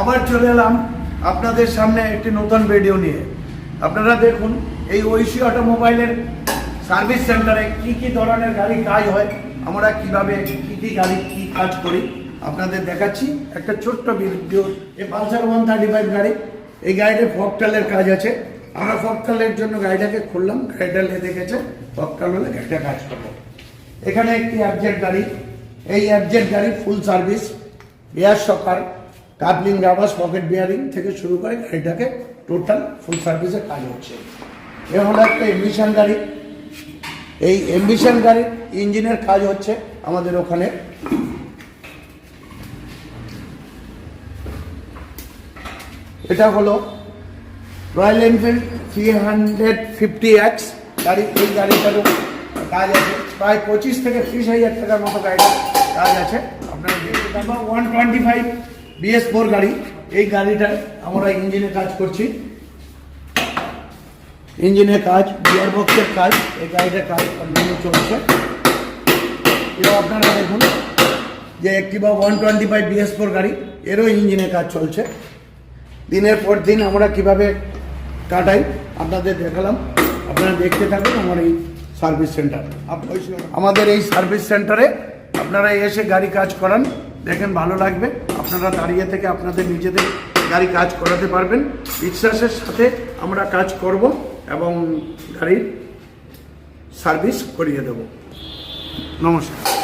আবার চলে এলাম আপনাদের সামনে একটি নতুন ভিডিও নিয়ে। আপনারা দেখুন, এই ঐশী অটোমোবাইলের সার্ভিস সেন্টারে কি কি ধরনের গাড়ি কাজ হয়, আমরা কীভাবে কি কি গাড়ি কি কাজ করি আপনাদের দেখাচ্ছি। একটা ছোট্ট ভিডিও এই পালসার ওয়ান থার্টি ফাইভ গাড়ি। এই গাড়িতে ফকটালের কাজ আছে। আমরা ফকটালের জন্য গাড়িটাকে খুললাম গাড়িটা লেগে গেছে, ফকটাল হলে গাড়িটা কাজ করব এখানে একটি অ্যাবজেক্ট গাড়ি। এই অ্যাবজেক্ট গাড়ি full service air shocker coupling rubbers pocket bearing থেকে শুরু করে গাড়িটাকে টোটাল ফুল সার্ভিসের কাজ হচ্ছে। এ হলো একটা এমবিশন গাড়ি। এই এমবিশন গাড়ির ইঞ্জিনের কাজ হচ্ছে আমাদের ওখানে। এটা হলো Royal Enfield three hundred fifty X গাড়ি, এই গাড়িটারও কাজ আছে। প্রায় পঁচিশ থেকে ত্রিশ হাজার টাকার মতো গাড়িটার কাজ আছে। আপনারা one twenty five BS four গাড়ি। এই গাড়িটার আমরা ইঞ্জিনে কাজ করছি। ইঞ্জিনের কাজ গিয়ার বক্সের কাজ, এই গাড়িটার কাজ কন্টিনিউ চলছে। এও আপনারা দেখুন যে Activa one twenty five BS four গাড়ি, এরও ইঞ্জিনের কাজ চলছে। দিনের পর দিন আমরা কীভাবে কাটাই, আপনাদের দেখালাম। আপনারা দেখতে থাকুন আমার এই সার্ভিস সেন্টার আমাদের এই সার্ভিস সেন্টারে আপনারা এসে গাড়ি কাজ করান, দেখেন ভালো লাগবে। আপনারা দাঁড়িয়ে থেকে আপনাদের নিজেদের গাড়ি কাজ করাতে পারবেন। বিশ্বাসের সাথে আমরা কাজ করব এবং গাড়ির সার্ভিস করিয়ে দেব। নমস্কার।